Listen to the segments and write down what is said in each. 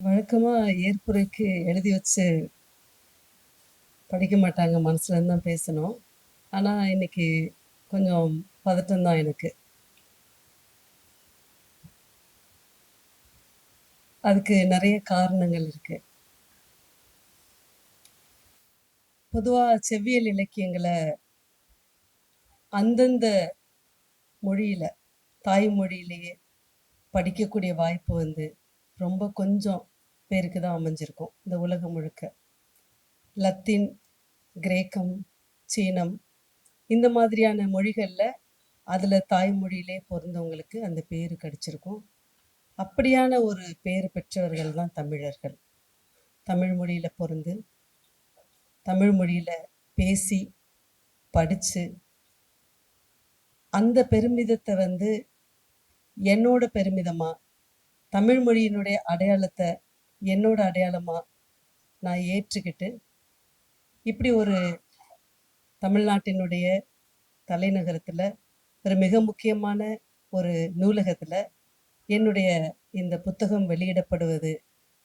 வழக்கமா ஏற்புரைக்கு எழுதி வச்சு படிக்க மாட்டாங்க. மனசுல இருந்து தான் பேசணும். ஆனா, இன்னைக்கு கொஞ்சம் பதட்டம் தான் எனக்கு. அதுக்கு நிறைய காரணங்கள் இருக்கு. பொதுவா செவ்வியல் இலக்கியங்கள அந்தந்த மொழியில, தாய்மொழியிலேயே படிக்கக்கூடிய வாய்ப்பு வந்து ரொம்ப கொஞ்சம் பேருக்கு தான் அமைஞ்சிருக்கும். இந்த உலகம் முழுக்க. லத்தீன், கிரேக்கம், சீனம் இந்த மாதிரியான மொழிகளில் அதில் தாய்மொழியிலே பிறந்தவங்களுக்கு அந்த பேர் கிடச்சிருக்கும் அப்படியான ஒரு பேர் பெற்றவர்கள் தான் தமிழர்கள். தமிழ் மொழியில் பிறந்து தமிழ் மொழியில் பேசி, படித்து அந்த பெருமிதத்தை வந்து என்னோட பெருமிதமாக தமிழ் மொழியினுடைய அடையாளத்தை என்னோட அடையாளமாக நான் ஏற்றுக்கிட்டு, இப்படி ஒரு தமிழ்நாட்டினுடைய தலைநகரத்தில் ஒரு மிக முக்கியமான ஒரு நூலகத்தில் என்னுடைய இந்த புத்தகம் வெளியிடப்படுவது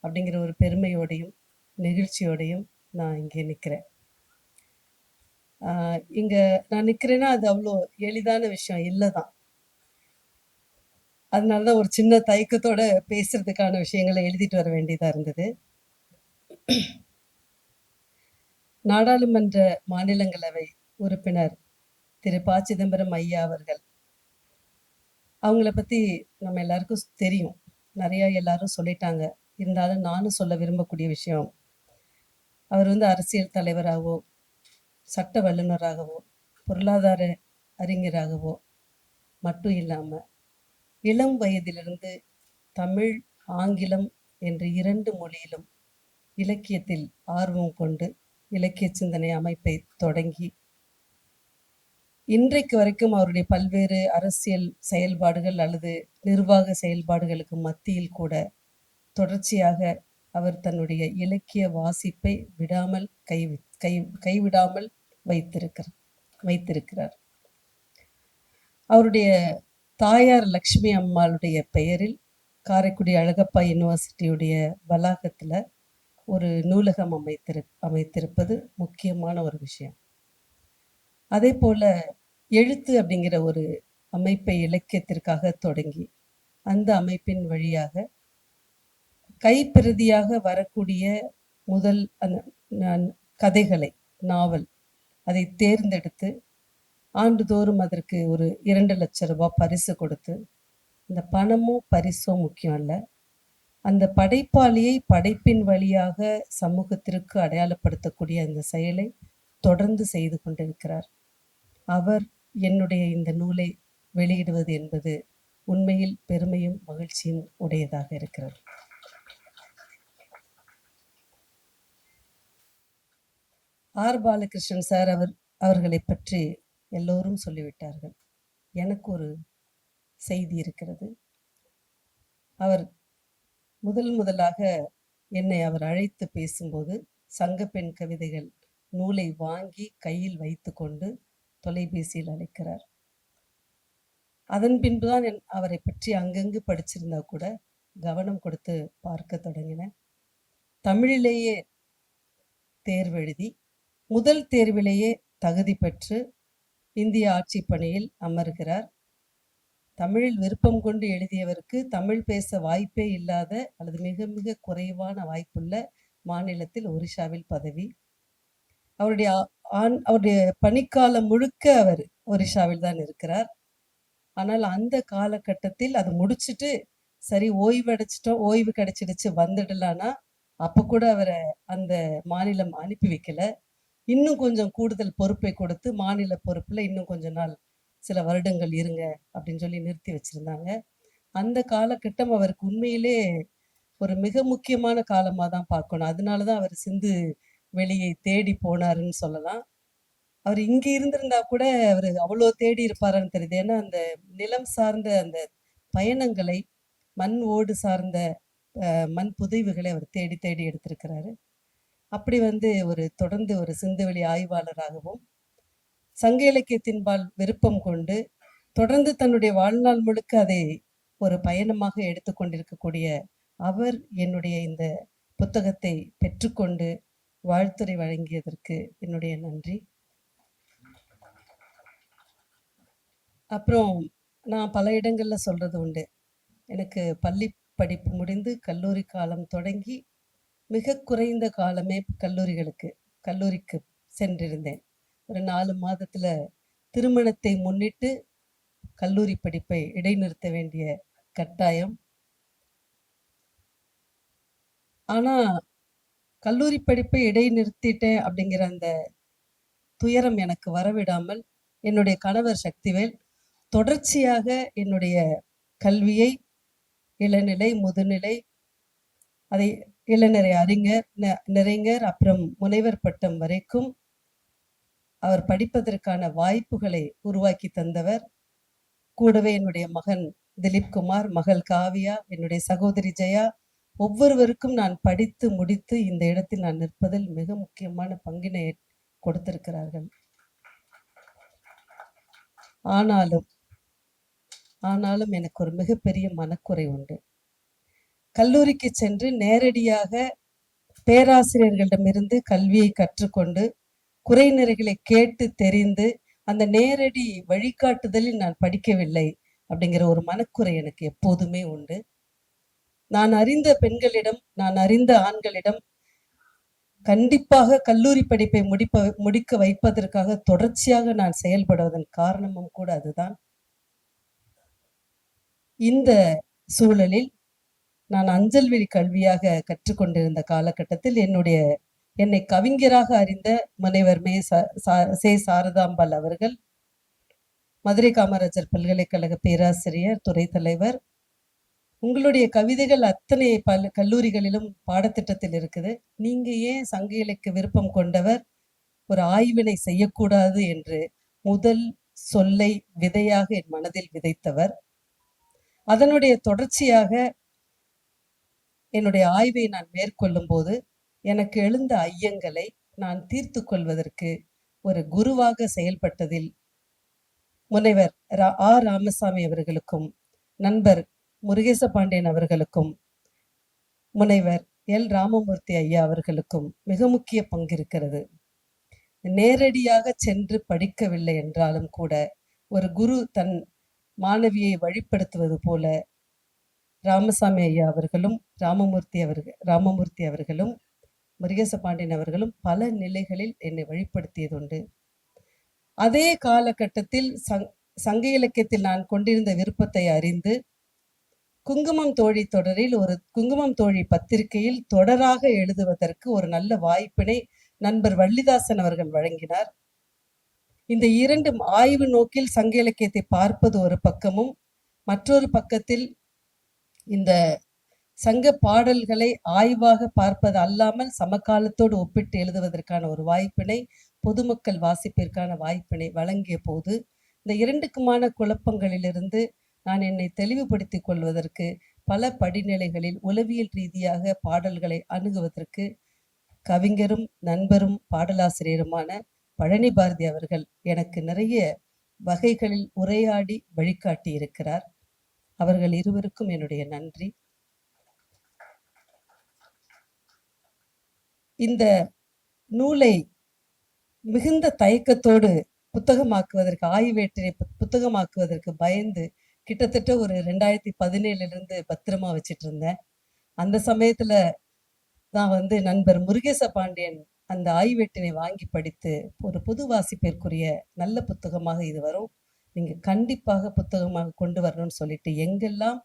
அப்படிங்கிற ஒரு பெருமையோடையும், நெகிழ்ச்சியோடையும் நான் இங்கே நிற்கிறேன் இங்கே நான் நிற்கிறேன்னா அது அவ்வளோ எளிதான விஷயம் இல்லை தான். அதனால தான் ஒரு சின்ன தயக்கத்தோட பேசுறதுக்கான விஷயங்களை எழுதிட்டு வர வேண்டியதா இருந்தது. நாடாளுமன்ற மாநிலங்களவை உறுப்பினர் திரு ப. சிதம்பரம் ஐயா அவர்கள். அவங்கள பத்தி நம்ம எல்லாருக்கும் தெரியும். நிறையா எல்லாரும் சொல்லிட்டாங்க. இருந்தாலும் நானும் சொல்ல விரும்பக்கூடிய விஷயம். அவர் வந்து அரசியல் தலைவராகவோ சட்ட வல்லுநராகவோ பொருளாதார அறிஞராகவோ மட்டும் இல்லாமல் இளம் வயதிலிருந்து தமிழ், ஆங்கிலம் என்ற இரண்டு மொழியிலும் இலக்கியத்தில் ஆர்வம் கொண்டு, இலக்கிய சிந்தனை அமைப்பை தொடங்கி, இன்றைக்கு வரைக்கும் அவருடைய பல்வேறு அரசியல் செயல்பாடுகள் அல்லது நிர்வாக செயல்பாடுகளுக்கு மத்தியில் கூட, தொடர்ச்சியாக அவர் தன்னுடைய இலக்கிய வாசிப்பை விடாமல் கை கை கைவிடாமல் வைத்திருக்கிறார் வைத்திருக்கிறார். அவருடைய தாயார் லக்ஷ்மி அம்மாளுடைய பெயரில், காரைக்குடி அழகப்பா யுனிவர்சிட்டியுடைய வளாகத்தில் ஒரு நூலகம் அமைத்திரு அமைத்திருப்பது முக்கியமான ஒரு விஷயம். அதே போல் எழுத்து அப்படிங்கிற ஒரு அமைப்பை இலக்கியத்திற்காக தொடங்கி, அந்த அமைப்பின் வழியாக கைப்பிரதியாக வரக்கூடிய முதல் அந்த கதைகளை, நாவல் அதை தேர்ந்தெடுத்து, ஆண்டுதோறும் அதற்கு ஒரு இரண்டு லட்ச ரூபாய் பரிசு கொடுத்து, இந்த பணமோ, பரிசோ முக்கியம் அல்ல. அந்த படைப்பாளியை படைப்பின் வழியாக சமூகத்திற்கு அடையாளப்படுத்தக்கூடிய அந்த செயலை தொடர்ந்து செய்து கொண்டிருக்கிறார். அவர் என்னுடைய இந்த நூலை வெளியிடுவது என்பது உண்மையில் பெருமையும், மகிழ்ச்சியும் உடையதாக இருக்கிறது. ஆர். பாலகிருஷ்ணன் சார் அவர் அவர்களைப் பற்றி எல்லோரும் சொல்லிவிட்டார்கள். எனக்கு ஒரு செய்தி இருக்கிறது. அவர் முதல் முதலாக என்னை அவர் அழைத்து பேசும்போது, சங்கப்பெண் கவிதைகள் நூலை வாங்கி கையில் வைத்துக்கொண்டு தொலைபேசியில் அழைக்கிறார். அதன் பின்புதான் அவரை என் பற்றி அங்கங்கு படிச்சிருந்தா கூட, கவனம் கொடுத்து பார்க்கத் தொடங்கினேன். தமிழிலேயே தேர்வெழுதி, முதல் தேர்விலேயே தகுதி பெற்று, இந்திய ஆட்சி பணியில் அமர்கிறார். தமிழில் விருப்பம் கொண்டு எழுதியவருக்கு, தமிழ் பேச வாய்ப்பே இல்லாத அல்லது மிக மிக குறைவான வாய்ப்புள்ள மாநிலத்தில் ஒரிஷாவில் பதவி. அவருடைய ஆண் அவருடைய பணிக்காலம் முழுக்க அவர் ஒரிஷாவில் தான் இருக்கிறார். ஆனால் அந்த காலகட்டத்தில் அத முடிச்சுட்டு, சரி ஓய்வு அடைச்சிட்டோம் ஓய்வு கிடைச்சிடுச்சு வந்துடலான்னா, அப்ப கூட அவர அந்த மாநிலம் அனுப்பி வைக்கல. இன்னும் கொஞ்சம் கூடுதல் பொறுப்பை கொடுத்து, மாநில பொறுப்புல இன்னும் கொஞ்ச நாள், சில வருடங்கள் இருங்க அப்படின்னு சொல்லி நிறுத்தி வச்சிருந்தாங்க. அந்த காலகட்டம் அவருக்கு உண்மையிலே ஒரு மிக முக்கியமான காலமாக தான் பார்க்கணும். அதனால தான் அவர் சிந்து வெளியை தேடி போனாருன்னு சொல்லலாம். அவர் இங்க இருந்திருந்தா கூட அவர் அவ்வளோ தேடி இருப்பாரான்னு தெரியுது. ஏன்னா, அந்த நிலம் சார்ந்த அந்த பயணங்களை, மண் ஓடு சார்ந்த மண் புதைவுகளை அவர் தேடி தேடி எடுத்திருக்கிறாரு. அப்படி வந்து ஒரு தொடர்ந்து ஒரு சிந்துவெளி ஆய்வாளராகவும், சங்க இலக்கியத்தின்பால் விருப்பம் கொண்டு, தொடர்ந்து தன்னுடைய வாழ்நாள் முழுக்க அதை ஒரு பயணமாக எடுத்துக்கொண்டிருக்கக்கூடிய அவர் என்னுடைய இந்த புத்தகத்தை பெற்றுக்கொண்டு வாழ்த்துரை வழங்கியதற்கு என்னுடைய நன்றி. அப்புறம் நான் பல இடங்களில் சொல்றது உண்டு. எனக்கு பள்ளி படிப்பு முடிந்து கல்லூரி காலம் தொடங்கி மிக குறைந்த காலமே கல்லூரிகளுக்கு கல்லூரிக்கு சென்றிருந்தேன். ஒரு நாலு மாதத்துல திருமணத்தை முன்னிட்டு கல்லூரி படிப்பை இடைநிறுத்த வேண்டிய கட்டாயம். ஆனா கல்லூரி படிப்பை இடைநிறுத்திட்டேன் அப்படிங்கிற அந்த துயரம் எனக்கு வரவிடாமல் என்னுடைய கணவர் சக்திவேல் தொடர்ச்சியாக என்னுடைய கல்வியை இளநிலை முதுநிலை அதை இளநிலை அறிஞர் நிறைஞர் அப்புறம் முனைவர் பட்டம் வரைக்கும் அவர் படிப்பதற்கான வாய்ப்புகளை உருவாக்கி தந்தவர். கூடவே என்னுடைய மகன் திலீப் குமார் மகள் காவியா என்னுடைய சகோதரி ஜெயா ஒவ்வொருவருக்கும் நான் படித்து முடித்து இந்த இடத்தில் நான் நிற்பதில் மிக முக்கியமான பங்கினை கொடுத்திருக்கிறார்கள். ஆனாலும் ஆனாலும் எனக்கு ஒரு மிகப்பெரிய மனக்குறை உண்டு. கல்லூரிக்கு சென்று நேரடியாக பேராசிரியர்களிடமிருந்து கல்வியை கற்றுக்கொண்டு குறைநிறைகளை கேட்டு தெரிந்து அந்த நேரடி வழிகாட்டுதலில் நான் படிக்கவில்லை அப்படிங்கிற ஒரு மனக்குறை எனக்கு எப்போதுமே உண்டு. நான் அறிந்த பெண்களிடம் நான் அறிந்த ஆண்களிடம் கண்டிப்பாக கல்லூரி படிப்பை முடிப்ப முடிக்க வைப்பதற்காக தொடர்ச்சியாக நான் செயல்படுவதன் காரணமும் கூட அதுதான். இந்த சூழலில் நான் அஞ்சல் வெளி கல்வியாக கற்றுக்கொண்டிருந்த காலகட்டத்தில் என்னுடைய என்னை கவிஞராக அறிந்த முனைவர் மே சே சாரதாம்பாள் அவர்கள் மதுரை காமராஜர் பல்கலைக்கழக பேராசிரியர் துறை தலைவர். உங்களுடைய கவிதைகள் அத்தனை பல கல்லூரிகளிலும் பாடத்திட்டத்தில் இருக்குது. நீங்க ஏன் சங்க இலக்கிய விருப்பம் கொண்டவர்? ஒரு ஆய்வினை செய்யக்கூடாது என்று முதல் சொல்லை விதையாக என் மனதில் விதைத்தவர். அதனுடைய தொடர்ச்சியாக என்னுடைய ஆய்வை நான் மேற்கொள்ளும் போது எனக்கு எழுந்த ஐயங்களை நான் தீர்த்து கொள்வதற்கு ஒரு குருவாக செயல்பட்டதில் முனைவர் ரா- ஆ. ராமசாமி அவர்களுக்கும் நண்பர் முருகேச பாண்டியன் அவர்களுக்கும் முனைவர் எல். ராமமூர்த்தி ஐயா அவர்களுக்கும் மிக முக்கிய பங்கு இருக்கிறது நேரடியாக சென்று படிக்கவில்லை என்றாலும் கூட ஒரு குரு தன் மாணவியை வழிப்படுத்துவது போல ராமசாமி ஐயா அவர்களும் ராமமூர்த்தி அவர்கள் ராமமூர்த்தி அவர்களும் முருகேச பாண்டியன் அவர்களும் பல நிலைகளில் என்னை வழிப்படுத்தியதுண்டு. அதே காலகட்டத்தில் சங் சங்க இலக்கியத்தில் நான் கொண்டிருந்த விருப்பத்தை அறிந்து குங்குமம் தோழி தொடரில் ஒரு குங்குமம் தோழி பத்திரிகையில் தொடராக எழுதுவதற்கு ஒரு நல்ல வாய்ப்பினை நண்பர் வள்ளிதாசன் அவர்கள் வழங்கினார். இந்த இரண்டும் ஆய்வு நோக்கில் சங்க இலக்கியத்தை பார்ப்பது ஒரு பக்கமும் மற்றொரு பக்கத்தில் இந்த சங்க பாடல்களை ஆய்வாக பார்ப்பது அல்லாமல் சமகாலத்தோடு ஒப்பிட்டு எழுதுவதற்கான ஒரு வாய்ப்பினை பொதுமக்கள் வாசிப்பிற்கான வாய்ப்பினை வழங்கிய போது இந்த இரண்டுக்குமான குழப்பங்களிலிருந்து நான் என்னை தெளிவுபடுத்திக் கொள்வதற்கு பல படிநிலைகளில் உளவியல் ரீதியாக பாடல்களை அணுகுவதற்கு கவிஞரும் நண்பரும் பாடலாசிரியருமான பழனி பாரதி அவர்கள் எனக்கு நிறைய வகைகளில் உரையாடி வழிகாட்டி இருக்கிறார் அவர்கள் இருவருக்கும் என்னுடைய நன்றி. இந்த நூலை மிகுந்த தயக்கத்தோடு புத்தகமாக்குவதற்கு ஆய்வேட்டினை புத்தகமாக்குவதற்கு பயந்து கிட்டத்தட்ட ஒரு ரெண்டாயிரத்தி பதினேழுல இருந்து பத்திரமா வச்சிட்டு இருந்தேன் அந்த சமயத்துல தான் வந்து நண்பர் முருகேச பாண்டியன் அந்த ஆய்வேட்டினை வாங்கி படித்து ஒரு பொது வாசிப்பிற்குரிய நல்ல புத்தகமாக இது வரும். நீங்க கண்டிப்பாக புத்தகமாக கொண்டு வரணும்னு சொல்லிட்டு எங்கெல்லாம்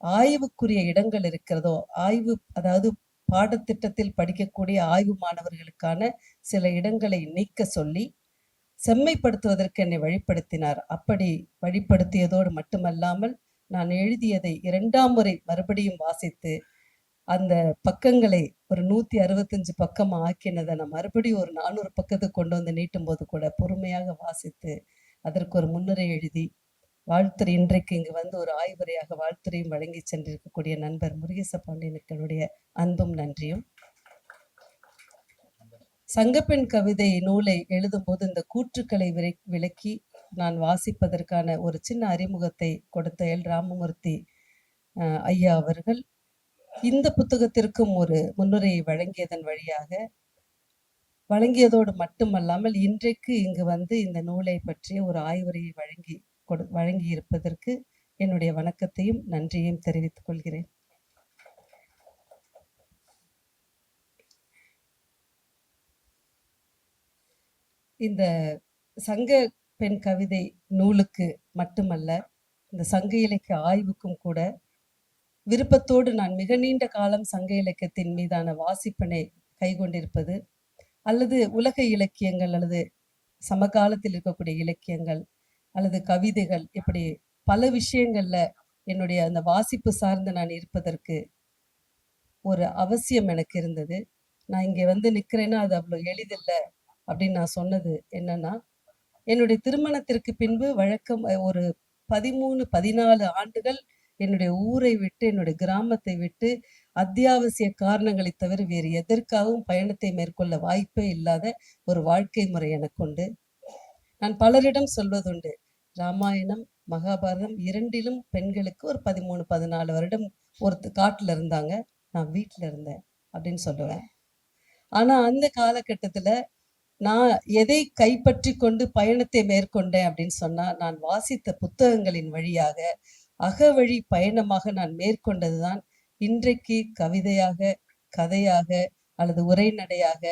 ஆய்வுக்குரிய இடங்கள் இருக்கிறதோ ஆய்வு அதாவது பாடத்திட்டத்தில் படிக்கக்கூடிய ஆய்வு மாணவர்களுக்கான சில இடங்களை நீக்க சொல்லி செம்மைப்படுத்துவதற்கு என்னை வழிப்படுத்தினார். அப்படி வழிப்படுத்தியதோடு மட்டுமல்லாமல் நான் எழுதியதை இரண்டாம் முறை மறுபடியும் வாசித்து அந்த பக்கங்களை ஒரு நூத்தி அறுபத்தஞ்சு பக்கம் ஆக்கினதை நான் மறுபடியும் ஒரு நானூறு பக்கத்துக்கு கொண்டு வந்து நீட்டும் போது கூட பொறுமையாக வாசித்து அதற்கு ஒரு முன்னுரை எழுதி வாழ்த்துறை இன்றைக்கு இங்கு வந்து ஒரு ஆய்வுரையாக வாழ்த்துறையும் வழங்கி சென்றிருக்கக்கூடிய நண்பர் முருகேச பாண்டியனுக்களுடைய அன்பும் நன்றியும். சங்கப்பெண் கவிதை நூலை எழுதும்போது இந்த கூற்றுக்களை விளக்கி நான் வாசிப்பதற்கான ஒரு சின்ன அறிமுகத்தை கொடுத்த எல். ராமமூர்த்தி அஹ், ஐயா அவர்கள் இந்த புத்தகத்திற்கும் ஒரு முன்னுரையை வழங்கியதன் வழியாக வழங்கியதோடு மட்டுமல்லாமல் இன்றைக்கு இங்கு வந்து இந்த நூலை பற்றிய ஒரு ஆய்வுரையை வழங்கி கொடு வழங்கி இருப்பதற்கு என்னுடைய வணக்கத்தையும் நன்றியையும் தெரிவித்துக் கொள்கிறேன். இந்த சங்க பெண் கவிதை நூலுக்கு மட்டுமல்ல இந்த சங்க இலக்கிய ஆய்வுக்கும் கூட விருப்பத்தோடு நான் மிக நீண்ட காலம் சங்க இலக்கியத்தின் மீதான வாசிப்பினை கைகொண்டிருப்பது அல்லது உலக இலக்கியங்கள் அல்லது சமகாலத்தில் இருக்கக்கூடிய இலக்கியங்கள் அல்லது கவிதைகள் இப்படி பல விஷயங்கள்ல என்னுடைய அந்த வாசிப்பு சார்ந்து நான் இருப்பதற்கு ஒரு அவசியம் எனக்கு இருந்தது. நான் இங்கே வந்து நிற்கிறேன்னா அது அவ்வளோ எளிதில்லை அப்படின்னு நான் சொன்னது என்னன்னா என்னுடைய திருமணத்திற்கு பின்பு வழக்கம் ஒரு பதிமூணு பதினாலு ஆண்டுகள் என்னுடைய ஊரை விட்டு என்னுடைய கிராமத்தை விட்டு அத்தியாவசிய காரணங்களை தவிர வேறு எதற்காகவும் பயணத்தை மேற்கொள்ள வாய்ப்பே இல்லாத ஒரு வாழ்க்கை முறை எனக்கு உண்டு. நான் பலரிடம் சொல்வதுண்டு. ராமாயணம் மகாபாரதம் இரண்டிலும் பெண்களுக்கு ஒரு பதிமூணு பதினாலு வருடம் ஒருத்த காட்டுல இருந்தாங்க. நான் வீட்டில் இருந்தேன் அப்படின்னு சொல்லுவேன். ஆனா அந்த காலகட்டத்தில் நான் எதை கைப்பற்றி கொண்டு பயணத்தை மேற்கொண்டேன் அப்படின்னு சொன்னா நான் வாசித்த புத்தகங்களின் வழியாக அகவழி பயணமாக நான் மேற்கொண்டதுதான் இன்றைக்கு கவிதையாக கதையாக அல்லது உரைநடையாக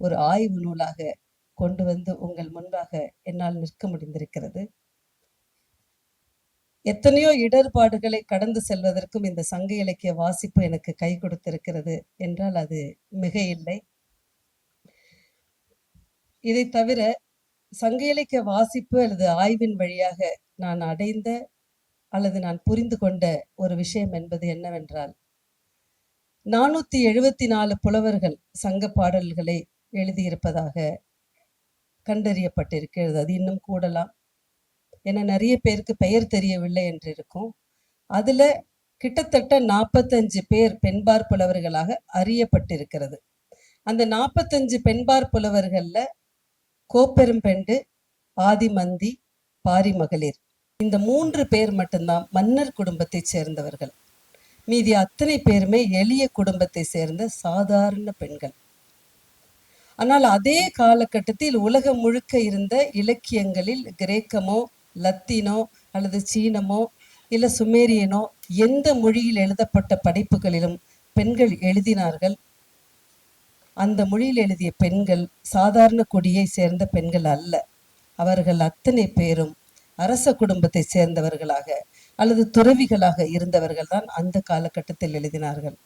ஒரு ஆய்வு நூலாக கொண்டு வந்து உங்கள் முன்பாக என்னால் நிற்க முடிந்திருக்கிறது. எத்தனையோ இடர்பாடுகளை கடந்து செல்வதற்கும் இந்த சங்க இலக்கிய வாசிப்பு எனக்கு கை கொடுத்திருக்கிறது என்றால் அது மிக இல்லை இதை தவிர சங்க இலக்கிய வாசிப்பு அல்லது ஆய்வின் வழியாக நான் அடைந்த அல்லது நான் புரிந்து கொண்ட ஒரு விஷயம் என்பது என்னவென்றால் நானூத்தி எழுபத்தி நாலு புலவர்கள் சங்க பாடல்களை எழுதியிருப்பதாக கண்டறியப்பட்டிருக்கிறது. அது இன்னும் கூடலாம். ஏன்னா நிறைய பேருக்கு பெயர் தெரியவில்லை என்று இருக்கும் அதுல கிட்டத்தட்ட நாற்பத்தஞ்சு பேர் பெண்பார் புலவர்களாக அறியப்பட்டிருக்கிறது. அந்த நாற்பத்தஞ்சு பெண்பார் புலவர்கள்ல கோப்பெரும்பெண்டு ஆதிமந்தி பாரி மகளிர் இந்த மூன்று பேர் மட்டும்தான் மன்னர் குடும்பத்தைச் சேர்ந்தவர்கள். மீதி அத்தனை பேருமே எளிய குடும்பத்தை சேர்ந்த சாதாரண பெண்கள். ஆனால் அதே காலகட்டத்தில் உலகம் முழுக்க இருந்த இலக்கியங்களில் கிரேக்கமோ லத்தீனோ அல்லது சீனமோ இல்ல சுமேரியனோ எந்த மொழியில் எழுதப்பட்ட படைப்புகளிலும் பெண்கள் எழுதினார்கள்? அந்த மொழியில் எழுதிய பெண்கள் சாதாரண கொடியை சேர்ந்த பெண்கள் அல்ல. அவர்கள் அத்தனை பேரும் அரச குடும்பத்தை சேர்ந்தவர்களாக அல்லது துறவிகளாக இருந்தவர்கள் தான் அந்த காலகட்டத்தில் எழுதினார்கள்.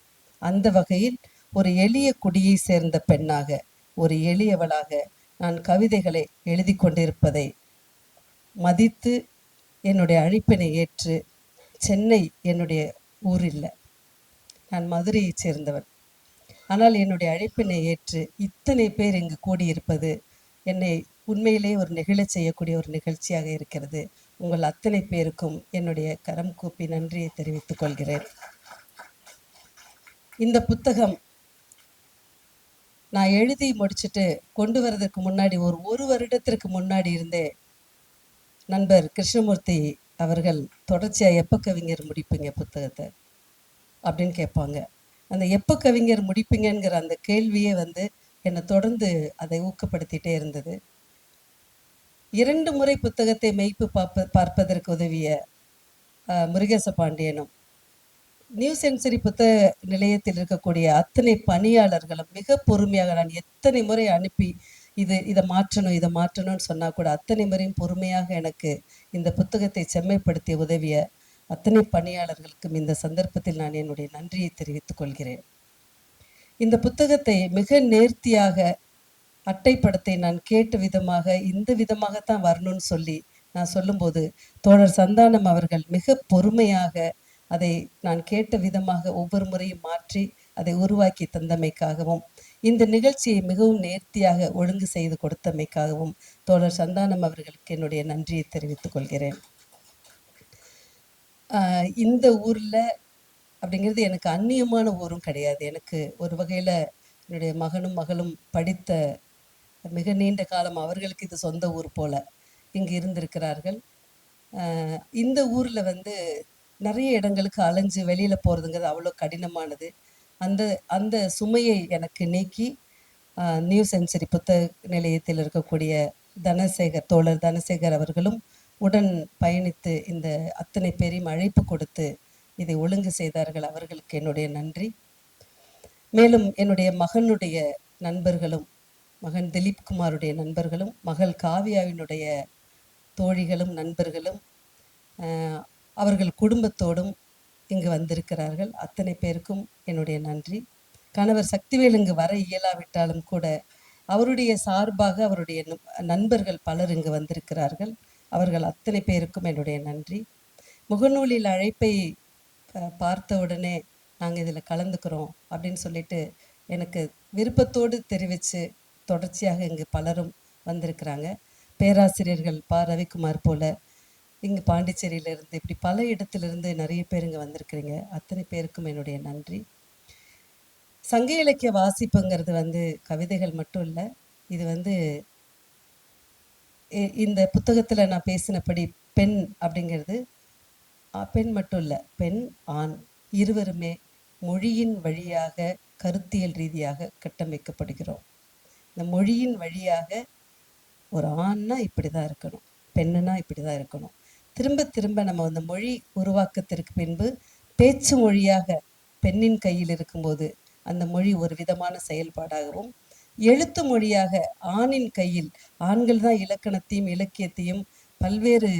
அந்த வகையில் ஒரு எளிய குடியை சேர்ந்த பெண்ணாக ஒரு எளியவளாக நான் கவிதைகளை எழுதி கொண்டிருப்பதை மதித்து என்னுடைய அழைப்பினை ஏற்று சென்னை என்னுடைய ஊர் இல்லை நான் மதுரையைச் சேர்ந்தவன். ஆனால் என்னுடைய அழைப்பினை ஏற்று இத்தனை பேர் இங்கு கூடியிருப்பது என்னை உண்மையிலே ஒரு நெகிழச் செய்யக்கூடிய ஒரு நிகழ்ச்சியாக இருக்கிறது. உங்கள் அத்தனை பேருக்கும் என்னுடைய கரம் கூப்பி நன்றியை தெரிவித்துக் கொள்கிறேன். இந்த புத்தகம் நான் எழுதி முடிச்சுட்டு கொண்டு வரதுக்கு முன்னாடி ஒரு ஒரு வருடத்திற்கு முன்னாடி இருந்தே நண்பர் கிருஷ்ணமூர்த்தி அவர்கள் தொடர்ச்சியாக எப்போ கவிஞர் முடிப்பீங்க புத்தகத்தை அப்படின்னு கேட்பாங்க. அந்த எப்போ கவிஞர் முடிப்பீங்கங்கிற அந்த கேள்வியே வந்து என்னை தொடர்ந்து அதை ஊக்கப்படுத்திட்டே இருந்தது. இரண்டு முறை புத்தகத்தை மெய்ப்பு பார்ப்ப பார்ப்பதற்கு உதவிய முருகேச பாண்டியனும் நியூ சென்சரி புத்தக நிலையத்தில் இருக்கக்கூடிய அத்தனை பணியாளர்களும் மிக பொறுமையாக நான் எத்தனை முறை அனுப்பி இது இதை மாற்றணும் இதை மாற்றணும்னு சொன்னால் கூட அத்தனை முறையும் பொறுமையாக எனக்கு இந்த புத்தகத்தை செம்மைப்படுத்தி உதவிய அத்தனை பணியாளர்களுக்கும் இந்த சந்தர்ப்பத்தில் நான் என்னுடைய நன்றியை தெரிவித்துக் கொள்கிறேன். இந்த புத்தகத்தை மிக நேர்த்தியாக அட்டைப்படத்தை நான் கேட்ட விதமாக இந்த விதமாகத்தான் வரணும்னு சொல்லி நான் சொல்லும்போது தோழர் சந்தானம் அவர்கள் மிக பொறுமையாக அதை நான் கேட்ட விதமாக ஒவ்வொரு முறையும் மாற்றி அதை உருவாக்கி தந்தமைக்காகவும் இந்த நிகழ்ச்சியை மிகவும் நேர்த்தியாக ஒழுங்கு செய்து கொடுத்தமைக்காகவும் தோழர் சந்தானம் அவர்களுக்கு என்னுடைய நன்றியை தெரிவித்துக் கொள்கிறேன். இந்த ஊரில் அப்படிங்கிறது எனக்கு அந்நியமான ஊரும் கிடையாது. எனக்கு ஒரு வகையில் என்னுடைய மகனும் மகளும் படித்த மிக நீண்ட காலம் அவர்களுக்கு இது சொந்த ஊர் போல இங்கு இருந்திருக்கிறார்கள். இந்த ஊரில் வந்து நிறைய இடங்களுக்கு அலைஞ்சு வெளியில் போகிறதுங்கிறது அவ்வளோ கடினமானது. அந்த அந்த சுமையை எனக்கு நீக்கி நியூ செஞ்சுரி புத்தக நிலையத்தில் இருக்கக்கூடிய தனசேகர் தோழர் தனசேகர் அவர்களும் உடன் பயணித்து இந்த அத்தனை பேரையும் அழைப்பு கொடுத்து இதை ஒழுங்கு செய்தார்கள். அவர்களுக்கு என்னுடைய நன்றி. மேலும் என்னுடைய மகனுடைய நண்பர்களும் மகன் திலீப் குமாருடைய நண்பர்களும் மகள் காவியாவினுடைய தோழிகளும் நண்பர்களும் அவர்கள் குடும்பத்தோடும் இங்கு வந்திருக்கிறார்கள். அத்தனை பேருக்கும் என்னுடைய நன்றி. கணவர் சக்திவேல் இங்கு வர இயலாவிட்டாலும் கூட அவருடைய சார்பாக அவருடைய நு- நண்பர்கள் பலர் இங்கு வந்திருக்கிறார்கள். அவர்கள் அத்தனை பேருக்கும் என்னுடைய நன்றி. முகநூலில் அழைப்பை பார்த்த உடனே நாங்கள் இதில் கலந்துக்கிறோம் அப்படின்னு சொல்லிட்டு எனக்கு விருப்பத்தோடு தெரிவித்து தொடர்ச்சியாக இங்கு பலரும் வந்திருக்கிறாங்க. பேராசிரியர்கள் ப. ரவிக்குமார் போல இங்கு பாண்டிச்சேரியிலிருந்து இப்படி பல இடத்திலிருந்து நிறைய பேர் இங்கே வந்திருக்கிறீங்க. அத்தனை பேருக்கும் என்னுடைய நன்றி. சங்க இலக்கிய வாசிப்புங்கிறது வந்து கவிதைகள் மட்டும் இல்லை இது வந்து இந்த புத்தகத்தில் நான் பேசினபடி பெண் அப்படிங்கிறது பெண் மட்டும் இல்லை பெண் ஆண் இருவருமே மொழியின் வழியாக கருத்தியல் ரீதியாக கட்டமைக்கப்படுகிறோம். இந்த மொழியின் வழியாக ஒரு ஆண்னா இப்படி தான் இருக்கணும் பெண்ணுனா இப்படி தான் இருக்கணும். திரும்ப திரும்ப நம்ம அந்த மொழி உருவாக்கத்திற்கு பின்பு பேச்சு மொழியாக பெண்ணின் கையில் இருக்கும்போது அந்த மொழி ஒரு விதமான செயல்பாடாகவும் எழுத்து மொழியாக ஆணின் கையில் ஆண்கள் தான் இலக்கணத்தையும் இலக்கியத்தையும் பல்வேறு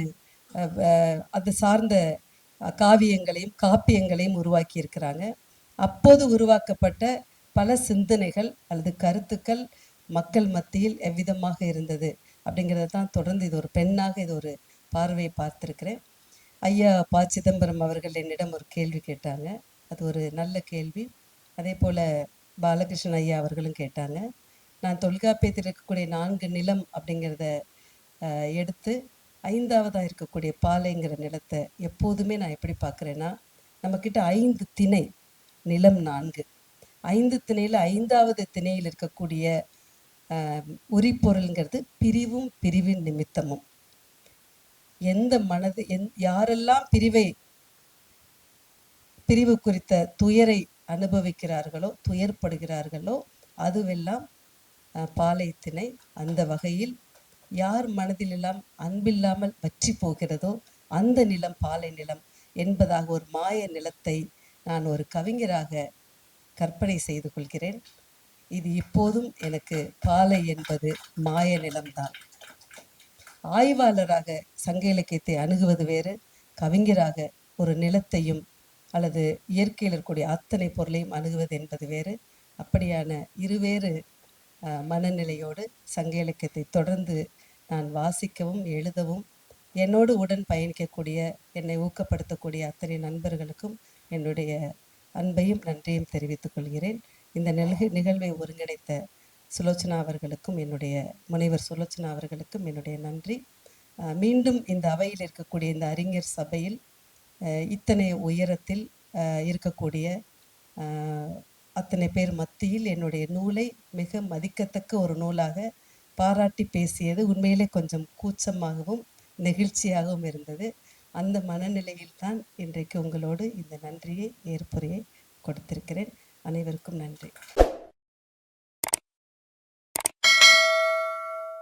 அது சார்ந்த காவியங்களையும் காப்பியங்களையும் உருவாக்கி இருக்கிறாங்க அப்போது உருவாக்கப்பட்ட பல சிந்தனைகள் அல்லது கருத்துக்கள் மக்கள் மத்தியில் எவ்விதமாக இருந்தது அப்படிங்கிறத தான் தொடர்ந்து இது ஒரு பெண்ணாக இது ஒரு பார்வையை பார்த்துருக்கிறேன். ஐயா ப. சிதம்பரம் அவர்கள் என்னிடம் ஒரு கேள்வி கேட்டாங்க. அது ஒரு நல்ல கேள்வி. அதே போல் பாலகிருஷ்ணன் ஐயா அவர்களும் கேட்டாங்க. நான் தொல்காப்பியத்தில் இருக்கக்கூடிய நான்கு நிலம் அப்படிங்கிறத எடுத்து ஐந்தாவதாக இருக்கக்கூடிய பாலைங்கிற நிலத்தை எப்போதுமே நான் எப்படி பார்க்குறேன்னா நம்மக்கிட்ட ஐந்து திணை நிலம் நான்கு. ஐந்து திணையில் ஐந்தாவது திணையில் இருக்கக்கூடிய உரிப்பொருள்ங்கிறது பிரிவும் பிரிவின் நிமித்தமும். எந்த மனது எந் யாரெல்லாம் பிரிவை பிரிவு குறித்த துயரை அனுபவிக்கிறார்களோ துயர்படுகிறார்களோ அதுவெல்லாம் ஆஹ், அந்த வகையில் யார் மனதிலெல்லாம் அன்பில்லாமல் வற்றி போகிறதோ அந்த நிலம் பாலை நிலம் என்பதாக ஒரு மாய நிலத்தை நான் ஒரு கவிஞராக கற்பனை செய்து கொள்கிறேன். இது இப்போதும் எனக்கு பாலை என்பது மாய நிலம்தான். ஆய்வாளராக சங்க இலக்கியத்தை அணுகுவது வேறு கவிஞராக ஒரு நிலத்தையும் அல்லது இயற்கையில் இருக்கக்கூடிய அத்தனை பொருளையும் அணுகுவது என்பது வேறு. அப்படியான இருவேறு அஹ், மனநிலையோடு சங்க இலக்கியத்தை தொடர்ந்து நான் வாசிக்கவும் எழுதவும் என்னோடு உடன் பயணிக்கக்கூடிய என்னை ஊக்கப்படுத்தக்கூடிய அத்தனை நண்பர்களுக்கும் என்னுடைய அன்பையும் நன்றியும் தெரிவித்துக் கொள்கிறேன். இந்த நிகழ் நிகழ்வை ஒருங்கிணைத்த சுலோச்சனா அவர்களுக்கும் என்னுடைய முனைவர் சுலோச்சனா அவர்களுக்கும் என்னுடைய நன்றி. மீண்டும் இந்த அவையில் இருக்கக்கூடிய இந்த அறிஞர் சபையில் இத்தனை உயரத்தில் இருக்கக்கூடிய அத்தனை பேர் மத்தியில் என்னுடைய நூலை மிக மதிக்கத்தக்க ஒரு நூலாக பாராட்டி பேசியது உண்மையிலே கொஞ்சம் கூச்சமாகவும் நெகிழ்ச்சியாகவும் இருந்தது. அந்த மனநிலையில் தான் இன்றைக்கு உங்களோடு இந்த நன்றியை ஏற்புரையை கொடுத்திருக்கிறேன். அனைவருக்கும் நன்றி.